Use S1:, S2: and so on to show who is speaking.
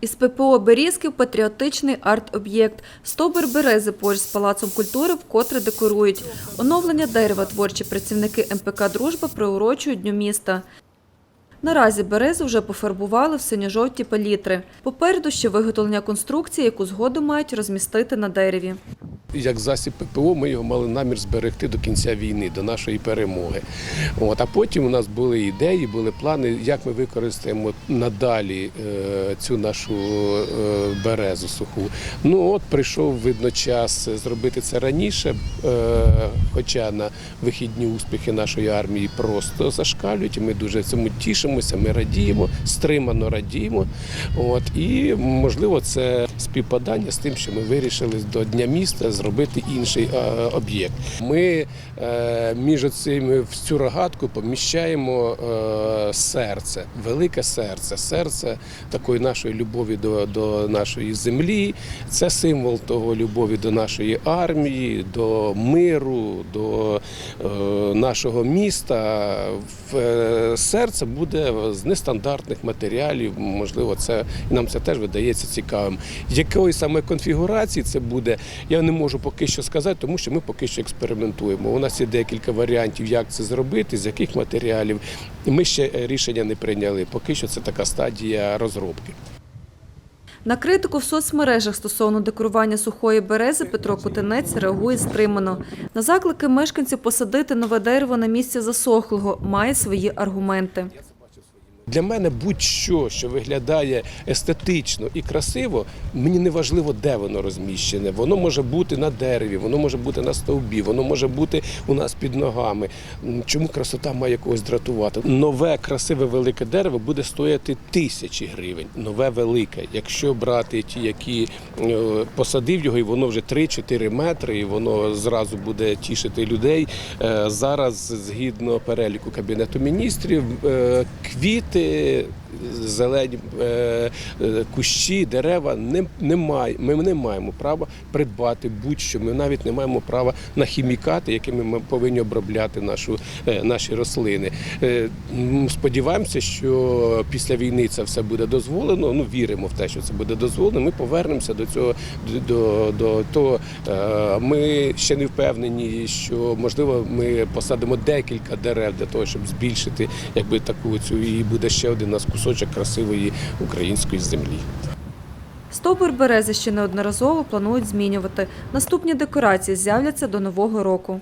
S1: Із ППО Берізків патріотичний арт-об'єкт. Стобер берези поруч з Палацом культури вкотре декорують. Оновлення дерева творчі працівники МПК «Дружба» приурочують Дню міста. Наразі березу вже пофарбували в синьо-жовті палітри. Попереду ще виготовлення конструкції, яку згодом мають розмістити на дереві.
S2: Як засіб ППО ми його мали намір зберегти до кінця війни, до нашої перемоги. От, а потім у нас були ідеї, були плани, як ми використаємо надалі е, цю нашу е, березу суху. Ну от прийшов видно час зробити це раніше, е, хоча на вихідні успіхи нашої армії просто зашкалюють. Ми дуже цьому тішимося, ми радіємо, стримано радіємо. От, і можливо, це співпадання з тим, що ми вирішили до Дня міста зробити інший е, об'єкт. Ми е, між цими в цю рогатку поміщаємо е, серце, велике серце, серце такої нашої любові до, до нашої землі. Це символ того любові до нашої армії, до миру, до нашого міста. Серце буде з нестандартних матеріалів. Можливо, це і нам це теж видається цікавим. Якої саме конфігурації це буде, я не можу поки що сказати, тому що ми поки що експериментуємо. У нас є декілька варіантів, як це зробити, з яких матеріалів. Ми ще рішення не прийняли. Поки що це така стадія розробки.
S1: На критику в соцмережах стосовно декорування сухої берези Петро Кутинець реагує стримано. На заклики мешканців посадити нове дерево на місці засохлого має свої аргументи.
S2: Для мене будь-що, що виглядає естетично і красиво, мені не важливо, де воно розміщене. Воно може бути на дереві, воно може бути на стовбі, воно може бути у нас під ногами. Чому красота має когось дратувати? Нове красиве велике дерево буде стояти тисячі гривень. Нове велике. Якщо брати ті, які е, посадив його, і воно вже 3-4 метри, і воно зразу буде тішити людей. Е, Зараз, згідно переліку кабінету міністрів, е, квіти, зелені е, е, кущі, дерева не, не має, ми не маємо права придбати будь-що. Ми навіть не маємо права на хімікати, якими ми повинні обробляти нашу, е, наші рослини. Сподіваємося, що після війни це все буде дозволено. Ну віримо в те, що це буде дозволено. Ми повернемося до цього до, до того. Ми ще не впевнені, що можливо ми посадимо декілька дерев для того, щоб збільшити якби таку цю і буде ще один нас кусочок красивої української землі.
S1: Стовбур берези ще неодноразово планують змінювати. Наступні декорації з'являться до нового року.